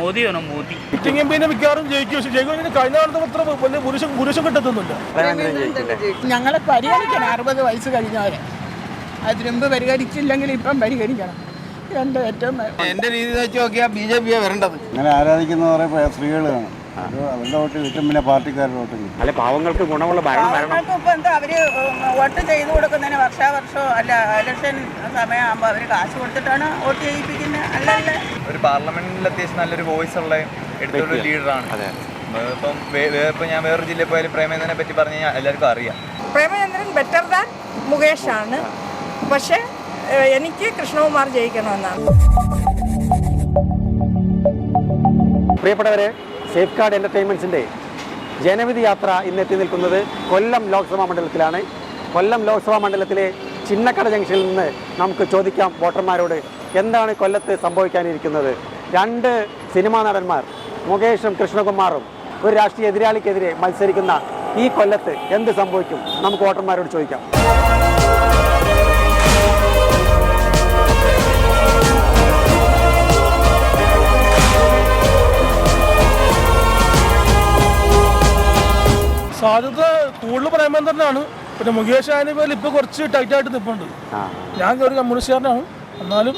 മോദി വേണം Modi? Sitting M പിന്നെ മിക്കവാറും ജയിക്കും. പക്ഷെ ജയിക്കും കഴിഞ്ഞ കാലത്ത് അത്ര വലിയ പുരുഷൻ പുരുഷൻ കിട്ടത്തൊന്നുമില്ല. ഞങ്ങളെ പരിഗണിക്കണം. അറുപത് വയസ്സ് കഴിഞ്ഞവരെ. അതിനുമ്പ് പരിഗണിച്ചില്ലെങ്കിൽ ഇപ്പം പരിഗണിക്കണം. എന്റെ ഏറ്റവും എന്റെ രീതി വെച്ച് നോക്കിയാൽ ബി ജെ പിയാണ് വരേണ്ടത്. അങ്ങനെ ആരാധിക്കുന്നവരെ സ്ത്രീകൾ കാണും. അത് അവരുടെ വോട്ട് കിട്ടും പിന്നെ പാർട്ടിക്കാരുടെ വോട്ടും കിട്ടും. അല്ലെ പാവങ്ങൾക്ക് ഗുണമുള്ള ഭരണം വരണം. ഇപ്പം എന്താ അവർ വോട്ട് ചെയ്തു കൊടുക്കുന്നതിന് വർഷാവർഷം അല്ല ഇലക്ഷൻ സമയമാകുമ്പോ അവർ കാശ് കൊടുത്തിട്ടാണ് വോട്ട് ചെയ്യിപ്പിക്കുന്നത് അല്ലല്ല. ഒരു പാർലമെന്റിൽ അത്യാവശ്യം നല്ലൊരു വോയിസ് ഉള്ള എടുത്തൊരു ലീഡറാണ് അതെ ഇപ്പം ഇപ്പം ഞാൻ വേറൊരു ജില്ലയിൽ പോയാലും പ്രേമചന്ദ്രനെ പറ്റി പറഞ്ഞു കഴിഞ്ഞാൽ എല്ലാവർക്കും അറിയാം. പ്രേമചന്ദ്രൻ ബെറ്റർ ദാൻ മുകേഷാണ് പക്ഷേ എനിക്ക് കൃഷ്ണകുമാർ ജയിക്കണമെന്നാണ്. പ്രിയപ്പെട്ടവരെ സേഫ് ഗാർഡ് എന്റർടൈൻമെന്റ്സിന്റെ ജനവിധി യാത്ര ഇന്നെത്തി നിൽക്കുന്നത് കൊല്ലം ലോക്സഭാ മണ്ഡലത്തിലാണ്. കൊല്ലം ലോക്സഭാ മണ്ഡലത്തിലെ ചിന്നക്കട ജംഗ്ഷനിൽ നിന്ന് നമുക്ക് ചോദിക്കാം വോട്ടർമാരോട് എന്താണ് കൊല്ലത്ത് സംഭവിക്കാനിരിക്കുന്നത്. രണ്ട് സിനിമാ നടന്മാർ മുകേഷും കൃഷ്ണകുമാറും ഒരു രാഷ്ട്രീയ എതിരാളിക്കെതിരെ മത്സരിക്കുന്ന ഈ കൊല്ലത്ത് എന്ത് സംഭവിക്കും? നമുക്ക് വോട്ടർമാരോട് ചോദിക്കാം. പ്രേമേന്ദ്രനാണ് പിന്നെ മുകേഷ് ആനുപോലെ ഇപ്പൊ കുറച്ച് ടൈറ്റ് ആയിട്ട് നിൽപ്പുണ്ട് ഞാൻ ഒരു കമ്മ്യൂണിസ്റ്റുകാരനാണ്. എന്നാലും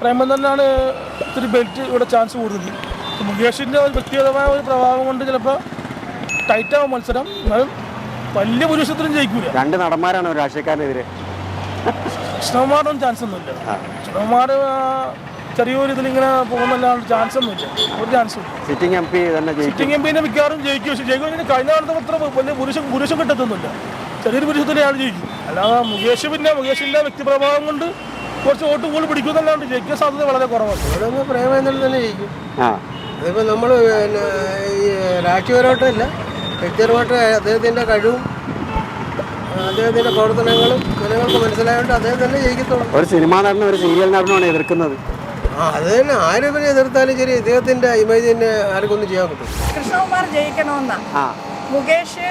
പ്രേമേന്ദ്രനാണ് ഇത്തിരി ബെൽറ്റ് ഇവിടെ ചാൻസ് കൂടുതൽ. മുകേഷിന്റെ ഒരു വ്യക്തിഗതമായ ഒരു പ്രഭാവം കൊണ്ട് ചിലപ്പോൾ ടൈറ്റ് ആവും മത്സരം. എന്നാലും വലിയ പുരുഷത്തിനും ജയിക്കൂല. രണ്ട് നടന്മാരാണ് രാഷ്ട്രീയക്കാരനെതിരെ. കൃഷ്ണകുമാറിനും ചാൻസ് ഒന്നുമില്ല. കൃഷ്ണകുമാർ ചെറിയൊരു ഇതിലിങ്ങനെ പോകുന്നല്ലാണ്ട് ചാൻസ് ഒന്നുമില്ല ഒരു ചാൻസും സിറ്റിംഗ് എം പി തന്നെ ജയിക്കും. സിറ്റിംഗ് എം പിന്നെ മിക്കവാറും ജയിക്കും. പക്ഷേ ജയിക്കും പിന്നെ കഴിഞ്ഞ കാലത്ത് അത്ര വലിയ പുരുഷൻ പുരുഷൻ കിട്ടത്തൊന്നുമില്ല. ചെറിയൊരു പുരുഷത്തിന് അയാൾ ജയിക്കും. അല്ലാതെ മുകേഷ് പിന്നെ മുകേഷിന്റെ വ്യക്തിപ്രഭാവം കൊണ്ട് കുറച്ച് വോട്ട് കൂടുതൽ പിടിക്കുന്നല്ലാണ്ട് ജയിക്കാൻ സാധ്യത വളരെ കുറവാണ്. ഇവിടെ പ്രേമേന്ദ്രൻ തന്നെ ജയിക്കും. ആ. അതിപ്പോൾ നമ്മൾ പിന്നെ ഈ രാഷ്ട്രീയപരമായിട്ടല്ല വ്യക്തിപരമായിട്ട് അദ്ദേഹത്തിന്റെ കഴിവും അദ്ദേഹത്തിന്റെ പ്രവർത്തനങ്ങളും ജനങ്ങൾക്ക് മനസ്സിലായതുകൊണ്ട് അദ്ദേഹം തന്നെ ജയിക്കത്തുള്ളൂ. ഒരു സിനിമാ നടനും ഒരു സീരിയൽ നടനുമാണ് എതിർക്കുന്നത്. ആ അത് തന്നെ. ആര് പിന്നെ എതിർത്താലും ശരി ഇദ്ദേഹത്തിന്റെ ഇമേജിനെ ആർക്കൊന്നും ചെയ്യാൻ പറ്റും കൃഷ്ണകുമാർ ജയിക്കണമെന്നാ. ആ. മുകേഷ്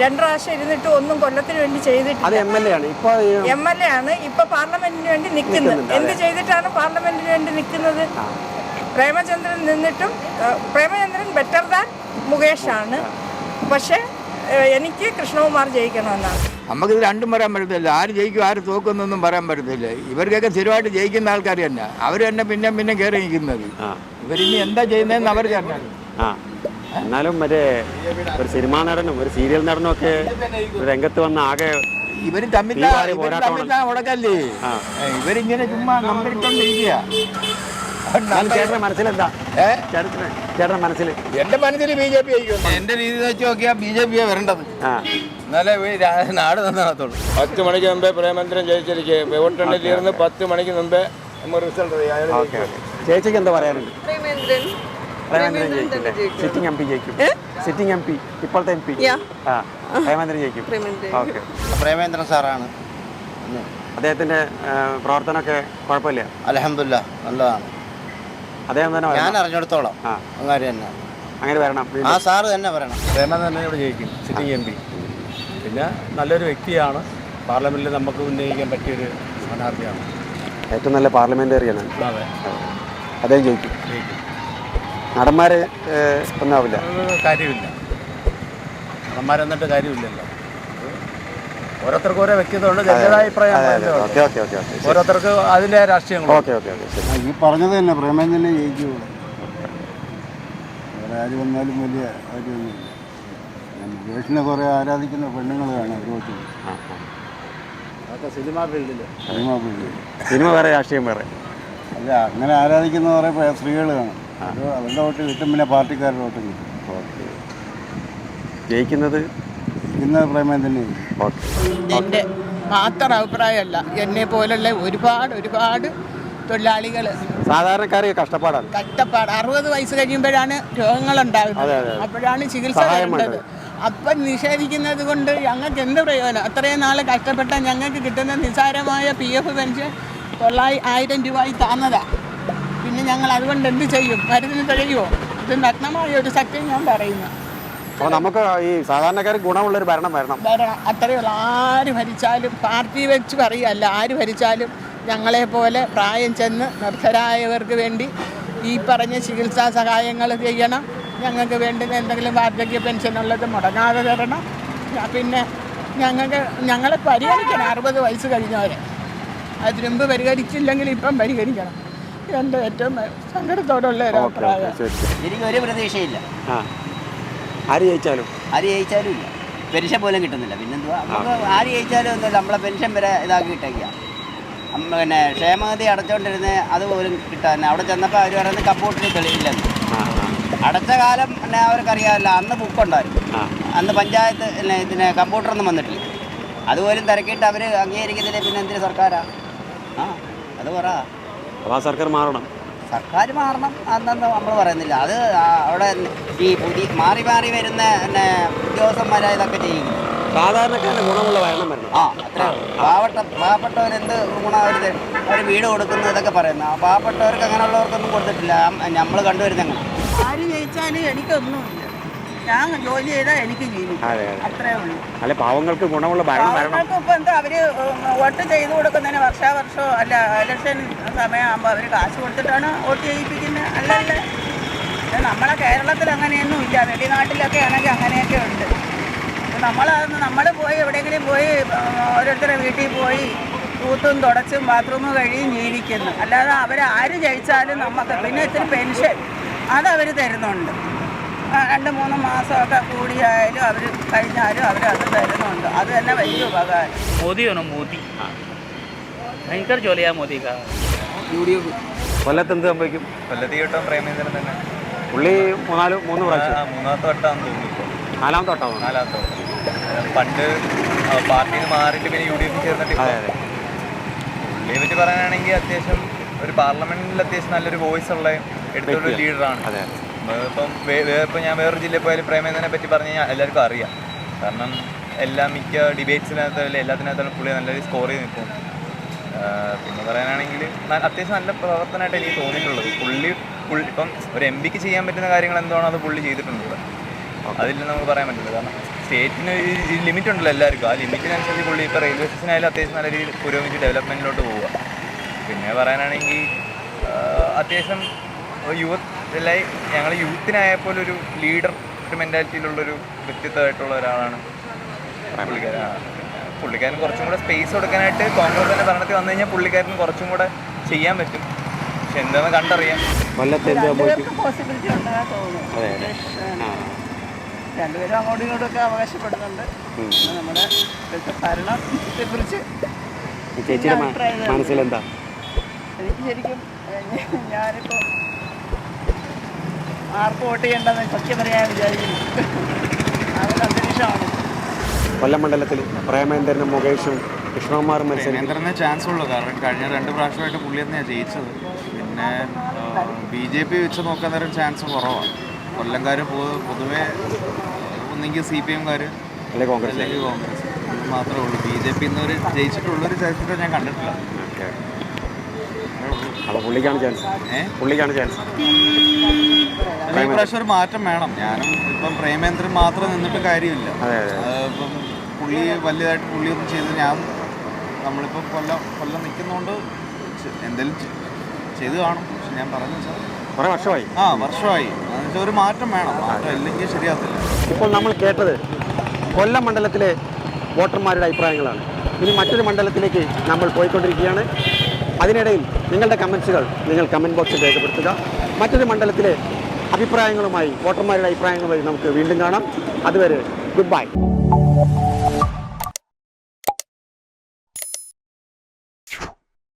രണ്ടു പ്രാവശ്യം ഇരുന്നിട്ട് ഒന്നും കൊല്ലത്തിന് വേണ്ടി അത് ചെയ്തിട്ടില്ല എം എൽ എ ആണ്. ഇപ്പൊ ഈ എം എൽ എ ആണ്. ഇപ്പൊ പാർലമെന്റിന് വേണ്ടി നിൽക്കുന്നത്. എന്ത് ചെയ്തിട്ടാണ് പാർലമെന്റിന് വേണ്ടി നിൽക്കുന്നത്? പ്രേമചന്ദ്രൻ നിന്നിട്ടും പ്രേമചന്ദ്രൻ ബെറ്റർ ദാൻ മുകേഷാണ്. പക്ഷേ പക്ഷെ എനിക്ക് കൃഷ്ണകുമാർ ജയിക്കണമെന്നാണ്. നമുക്കിത് രണ്ടും പറയാൻ പറ്റത്തില്ല. ആര് ജയിക്കും ആര് തോക്കുന്നൊന്നും പറയാൻ പറ്റത്തില്ല. ഇവർക്കൊക്കെ സ്ഥിരമായിട്ട് ജയിക്കുന്ന ആൾക്കാർ തന്നെ. അവർ തന്നെ പിന്നെ പിന്നെ കയറി നിൽക്കുന്നത്. ഇവരിനി എന്താ ചെയ്യുന്നതെന്ന് അവർ തന്നെ എന്നാലും മറ്റേ ഒരു സിനിമാ നടനും ഒരു സീരിയൽ നടനും ഒക്കെ രംഗത്ത് വന്ന ആകെ ഇവർ തമ്മിൽ. ഉടക്കല്ലേ. ഇവരിങ്ങനെ ചുമ്മാ നമ്പരിട്ടോണ്ടിരിക്കുക എന്റെ മനസ്സിൽ ബി ജെ പി എന്റെ രീതി വെച്ച് നോക്കിയാ ബി ജെ പിയാ വരേണ്ടത്. ആ. എന്നാലേ നാട് നന്നാകത്തുള്ളൂ. പത്ത് മണിക്ക് മുമ്പേ പ്രേമേന്ദ്രൻ ജയിച്ചിരിക്കുക വോട്ടെണ്ണിൽ ഇരുന്ന് പത്ത് മണിക്ക് മുമ്പേ നമ്മൾ റിസൾട്ട് ചേച്ചിക്ക് എന്താ പറയാനുണ്ട് പ്രേമേന്ദ്രൻ. ജയിക്കില്ലേ. സിറ്റിംഗ് എം പി ജയിക്കും. സിറ്റിംഗ് എം പി ഇപ്പോഴത്തെ എം പി. ആ പ്രേമേന്ദ്രൻ ജയിക്കും. ഓക്കെ. പ്രേമേന്ദ്രൻ സാറാണ്. അദ്ദേഹത്തിന്റെ പ്രവർത്തനമൊക്കെ കുഴപ്പമില്ല? അലഹമില്ല നല്ലതാണ്. അദ്ദേഹം തന്നെ ഞാൻ അറിഞ്ഞെടുത്തോളാം. അങ്ങനെ തന്നെ. അങ്ങനെ വരണം ആ സാറ് തന്നെ വരണം. പ്രേമേന്ദ്രൻ തന്നെ ഇവിടെ ജയിക്കും സിറ്റിംഗ് എം പി. പിന്നെ നല്ലൊരു വ്യക്തിയാണ്. പാർലമെന്റിൽ നമുക്ക് ഉന്നയിക്കാൻ പറ്റിയൊരു സ്ഥാനാർത്ഥിയാണ്. ഏറ്റവും നല്ല പാർലമെന്റേറിയനാണ്. അതേ. അദ്ദേഹം ജയിക്കും. ജയിക്കും. നടന്മാര് ഒന്നാവില്ല. അത് കാര്യമില്ല. നടന്മാരെന്നിട്ട് കാര്യമില്ലല്ലോ. ഓരോരുത്തർക്കും ഓരോ വ്യക്തിത്വമുണ്ട്. ജനതായ അഭിപ്രായം അതെ അതെ. പറയുന്നത് ഓക്കെ ഓക്കെ ഓക്കെ ഓക്കെ. ശരി. ഓരോരുത്തർക്ക് അതിന്റെ രാഷ്ട്രീയങ്ങൾ ഓക്കെ ഓക്കെ ഓക്കെ ശരി. ഈ പറഞ്ഞത് തന്നെ പ്രേമേന്ദ്രനെ ജയിക്കുള്ളൂ വേറെ ആര് വന്നാലും വലിയ കാര്യമൊന്നുമില്ല. മുകേഷിനെ കുറേ ആരാധിക്കുന്ന പെണ്ണുങ്ങൾ കാണാം. അതൊക്കെ സിനിമാ ഫീൽഡിൽ സിനിമ പുള്ളി സിനിമ വേറെ രാഷ്ട്രീയം വേറെ. അല്ല അങ്ങനെ ആരാധിക്കുന്ന കുറേ സ്ത്രീകൾ കാണും. അവരുടെ വോട്ട് കിട്ടും പിന്നെ പാർട്ടിക്കാരുടെ വോട്ടും കിട്ടും. ജയിക്കുന്നത്? ഇന്ന് പ്രേമേന്ദ്രനെ ജയിക്കും എന്റെ മാത്രം അഭിപ്രായമല്ല. എന്നെ പോലുള്ള ഒരുപാട് ഒരുപാട് തൊഴിലാളികൾ സാധാരണക്കാർക്ക് കഷ്ടപ്പാടാണ്. കഷ്ടപ്പാട്. അറുപത് വയസ്സ് കഴിയുമ്പോഴാണ് രോഗങ്ങൾ ഉണ്ടാകുന്നത്. അപ്പോഴാണ് ചികിത്സ അപ്പം നിഷേധിക്കുന്നത് കൊണ്ട് ഞങ്ങൾക്ക് എന്ത് പ്രയോജനം? അത്രയും നാൾ കഷ്ടപ്പെട്ട ഞങ്ങൾക്ക് കിട്ടുന്ന നിസ്സാരമായ പി എഫ് പെൻഷൻ തൊള്ളായി ആയിരം രൂപയായി താന്നതാ. പിന്നെ ഞങ്ങൾ അതുകൊണ്ട് എന്ത് ചെയ്യും? മരുന്നിന് തികയുമോ ഇത് നഗ്നമായ ഒരു സത്യം ഞാൻ പറയുന്നു. അപ്പോൾ നമുക്ക് ഈ സാധാരണക്കാർക്ക് ഗുണമുള്ളൊരു ഭരണം വരണം. വരണം അത്രയുള്ള ആര് ഭരിച്ചാലും പാർട്ടി വെച്ച് പറയല്ല ആര് ഭരിച്ചാലും ഞങ്ങളെ പോലെ പ്രായം ചെന്ന് നിർദ്ധരായവർക്ക് വേണ്ടി ഈ പറഞ്ഞ ചികിത്സാ സഹായങ്ങൾ ചെയ്യണം. ഞങ്ങൾക്ക് വേണ്ടുന്ന എന്തെങ്കിലും വാർദ്ധക്യ പെൻഷൻ ഉള്ളത് മുടങ്ങാതെ തരണം. പിന്നെ ഞങ്ങൾക്ക് ഞങ്ങളെ പരിഗണിക്കണം. അറുപത് വയസ്സ് കഴിഞ്ഞവരെ. അതിന് മുമ്പ് പരിഹരിച്ചില്ലെങ്കിൽ ഇപ്പം പരിഹരിക്കണം എന്റെ ഏറ്റവും സങ്കടത്തോടുള്ള ഒരു അഭിപ്രായം. എനിക്ക് ഒരു പ്രതീക്ഷയില്ല. ആ. ആര് ജയിച്ചാലും? ആര് ജയിച്ചാലും ഇല്ല. പെൻഷൻ പോലും കിട്ടുന്നില്ല. പിന്നെന്തുവാ? നമുക്ക് ആര് ജയിച്ചാലും ഒന്നുമില്ല നമ്മളെ പെൻഷൻ വരെ ഇതാക്കി കിട്ടിയ പിന്നെ ക്ഷേമഗതി അടച്ചുകൊണ്ടിരുന്ന അതുപോലും കിട്ടാൻ അവിടെ ചെന്നപ്പോൾ അവർ പറയുന്നത് കമ്പ്യൂട്ടറിൽ തെളിയില്ലെന്ന് അടച്ച കാലം പിന്നെ അവർക്കറിയാമല്ലോ അന്ന് ബുക്കുണ്ടായിരുന്നു. അന്ന് പഞ്ചായത്ത് പിന്നെ ഇതിന് കമ്പ്യൂട്ടറൊന്നും വന്നിട്ടില്ല. അതുപോലും തിരക്കിയിട്ട് അവർ അംഗീകരിക്കുന്നില്ല പിന്നെ എന്തിന് സർക്കാരാ? ആ അത് പറ. അപ്പോൾ ആ സർക്കാർ മാറണം. സർക്കാർ മാറണം അന്നൊന്നും നമ്മൾ പറയുന്നില്ല. അത് അവിടെ ഈ പുതിയ മാറി മാറി വരുന്ന പിന്നെ ഉദ്യോഗസ്ഥന്മാരായ ഇതൊക്കെ ചെയ്യുന്നു സാധാരണക്കാരന് ഗുണമുള്ള ഭരണം വരണം. ആ അത്ര. പാവപ്പെട്ട പാവപ്പെട്ടവരെന്ത് ഗുണം അവർ അവർ വീട് കൊടുക്കുന്നു ഇതൊക്കെ പറയുന്നു ആ പാവപ്പെട്ടവർക്ക് അങ്ങനെയുള്ളവർക്കൊന്നും കൊടുത്തിട്ടില്ല. നമ്മൾ കണ്ടുവരുന്ന ആര് ജയിച്ചാലും എനിക്കൊന്നുമില്ല. ഞാൻ ജോലി ചെയ്താൽ എനിക്ക് ജീവിക്കും. അതെ അതെ അത്രേ ഉള്ളൂ. അല്ലെ പാവങ്ങൾക്ക് ഗുണമുള്ള ഭരണം വരണം. അവർക്ക് ഇപ്പൊ എന്താ അവർ വോട്ട് ചെയ്തു കൊടുക്കുന്നതിന് വർഷാവർഷമോ അല്ല ഇലക്ഷൻ സമയമാകുമ്പോ അവർ കാശ് കൊടുത്തിട്ടാണ് വോട്ട് ചെയ്യിപ്പിക്കുന്നത് അല്ലല്ല ഇത് നമ്മളെ കേരളത്തിൽ അങ്ങനെയൊന്നും ഇല്ല വെളിനാട്ടിലൊക്കെ ആണെങ്കിൽ അങ്ങനെയൊക്കെ ഉണ്ട്. നമ്മൾ നമ്മൾ പോയി എവിടെയെങ്കിലും പോയി ഓരോരുത്തരുടെ വീട്ടിൽ പോയി തൂത്തും തുടച്ചും ബാത്റൂമും കഴിയും ജീവിക്കുന്നു. അല്ലാതെ അവരാര് ആര് ജയിച്ചാലും നമുക്ക് പിന്നെ ഇത്തിരി പെൻഷൻ അതവർ തരുന്നുണ്ട്. രണ്ട് മൂന്ന് മാസമൊക്കെ കൂടിയായാലും അവർ കഴിഞ്ഞാലും അവരത് തരുന്നുണ്ട്. അത് തന്നെ വലിയ ഉപകാരം. മോദിയാണോ മോദി? ഭയങ്കര ജോലിയാ മോദി കൊല്ലത്ത് എന്ത് സംഭവിക്കും? കൊല്ലത്തി കിട്ടാൻ പ്രേമേന്ദ്രൻ തന്നെ. പുള്ളി മൂന്നാൽ മൂന്ന് പ്രാവശ്യം. മൂന്നാമത്തെ വട്ടമാണെന്ന് തോന്നുന്നു നാലാമത്തെ വട്ടമാണ് നാലാമത്തെ വട്ടം. പണ്ട് പാർട്ടിയിൽ മാറിയിട്ട് പിന്നെ യു ഡി എഫ് ചേർന്നിട്ട് പുള്ളിയെ പറ്റി പറയാനാണെങ്കിൽ അത്യാവശ്യം ഒരു പാർലമെന്റിൽ അത്യാവശ്യം നല്ലൊരു വോയിസ് ഉള്ള എടുത്തൊരു ലീഡറാണ് ഇപ്പം ഇപ്പം ഞാൻ വേറൊരു ജില്ലയിൽ പോയാലും പ്രേമേന്ദ്രനെ പറ്റി പറഞ്ഞു കഴിഞ്ഞാൽ എല്ലാവർക്കും അറിയാം. കാരണം എല്ലാ മിക്ക ഡിബേറ്റ്സിനകത്തും എല്ലാത്തിനകത്തും പുള്ളി നല്ലൊരു സ്കോർ ചെയ്ത് നിൽക്കും. പിന്നെ പറയാനാണെങ്കിൽ അത്യാവശ്യം നല്ല പ്രവർത്തനമായിട്ട് എനിക്ക് തോന്നിയിട്ടുള്ളത്. പുള്ളി പുള്ളി ഇപ്പം ഒരു എം പിക്ക് ചെയ്യാൻ പറ്റുന്ന കാര്യങ്ങൾ എന്താണോ അത് പുള്ളി ചെയ്തിട്ടുണ്ട് അതിൽ നമുക്ക് പറയാൻ പറ്റില്ല. കാരണം സ്റ്റേറ്റിന് ഒരു ലിമിറ്റ് ഉണ്ടല്ലോ എല്ലാവർക്കും. ആ ലിമിറ്റിനനുസരിച്ച് പുള്ളി ഇപ്പോൾ റെയിൽവേ സ്റ്റേഷനായാലും അത്യാവശ്യം നല്ല രീതിയിൽ പുരോഗമിച്ച് ഡെവലപ്മെന്റിലോട്ട് പോവുക. പിന്നെ പറയാനാണെങ്കിൽ അത്യാവശ്യം യൂത്ത് എല്ലായി ഞങ്ങൾ യൂത്തിനായപ്പോൾ ഒരു ലീഡർ ഒരു മെന്റാലിറ്റിയിലുള്ളൊരു വ്യക്തിത്വമായിട്ടുള്ള ഒരാളാണ് പുള്ളിക്കാരൻ. ആ, പുള്ളിക്കാരൻ കുറച്ചും കൂടെ സ്പേസ് കൊടുക്കാനായിട്ട് കോൺഗ്രസ് തന്നെ ഭരണത്തിൽ വന്നു കഴിഞ്ഞാൽ പുള്ളിക്കാരന് കുറച്ചും കൂടെ ചെയ്യാൻ പറ്റും. പക്ഷെ എന്താന്ന് കണ്ടറിയാം. രണ്ടുപേരും അങ്ങോട്ടും ഇങ്ങോട്ടും ഒക്കെ അവകാശപ്പെടുന്നുണ്ട് നമ്മുടെ ഭരണത്തെ കുറിച്ച് ചേച്ചിയുടെ മനസ്സിലെന്താ? എനിക്ക് ശരിക്കും ഞാനിപ്പോൾ ആർക്ക് വോട്ട് ചെയ്യേണ്ടെന്ന് സത്യം പറയാൻ വിചാരിക്കുന്നു. അതൊരു അന്തരീക്ഷമാണ്. കൊല്ലം മണ്ഡലത്തിൽ പ്രേമേന്ദ്രനും മുകേഷും കൃഷ്ണകുമാറും മത്സരിക്കും. പ്രേമേന്ദ്രന് ചാൻസ് ഉള്ളൂ. കാരണം കഴിഞ്ഞ രണ്ട് പ്രാവശ്യമായിട്ട് പുള്ളി തന്നെയാണ് ജയിച്ചത്. പിന്നെ ബി ജെ പി വെച്ച് നോക്കാൻ നേരം ചാൻസ് കുറവാണ് കൊല്ലംകാർ പൊതുവെ ഒന്നെങ്കിൽ സി പി എംകാർ അല്ലെങ്കിൽ കോൺഗ്രസ് അല്ലെങ്കിൽ കോൺഗ്രസ്. അത് മാത്രമേ ഉള്ളൂ. ബി ജെ പി എന്നൊരു ജയിച്ചിട്ടുള്ളൊരു ചരിത്രം ഞാൻ കണ്ടിട്ടില്ല. ഓക്കെ. അപ്പോൾ പുള്ളിക്കാണ് ചാൻസ് പുള്ളിക്കാണ് ചാൻസ് ഒരു മാറ്റം വേണം. ഞാനും ഇപ്പം പ്രേമേന്ദ്രൻ മാത്രം നിന്നിട്ട് കാര്യമില്ല. പുള്ളി വലിയതായിട്ട് ഇപ്പം പുള്ളി ഒന്നും പുള്ളിയൊന്നും ചെയ്ത് ഞാൻ നമ്മളിപ്പം കൊല്ലം കൊല്ലം നിൽക്കുന്നതുകൊണ്ട് എന്തെങ്കിലും ചെയ്തു കാണും. പക്ഷെ ഞാൻ പറഞ്ഞു വെച്ചാൽ കുറേ വർഷമായി. ആ വർഷമായി. എന്ന് വെച്ചാൽ ഒരു മാറ്റം വേണം. മാറ്റം ഇല്ലെങ്കിൽ ശരിയാകത്തില്ല. ഇപ്പോൾ നമ്മൾ കേട്ടത് കൊല്ലം മണ്ഡലത്തിലെ വോട്ടർമാരുടെ അഭിപ്രായങ്ങളാണ്. ഇനി മറ്റൊരു മണ്ഡലത്തിലേക്ക് നമ്മൾ പോയിക്കൊണ്ടിരിക്കുകയാണ്. അതിനിടയിൽ നിങ്ങളുടെ കമൻസുകൾ നിങ്ങൾ കമന്റ് ബോക്സിൽ രേഖപ്പെടുത്തുക. മറ്റൊരു മണ്ഡലത്തിലെ അഭിപ്രായങ്ങളുമായി വോട്ടർമാരുടെ അഭിപ്രായങ്ങളുമായി നമുക്ക് വീണ്ടും കാണാം. അതുവരെ ഗുഡ് ബൈ.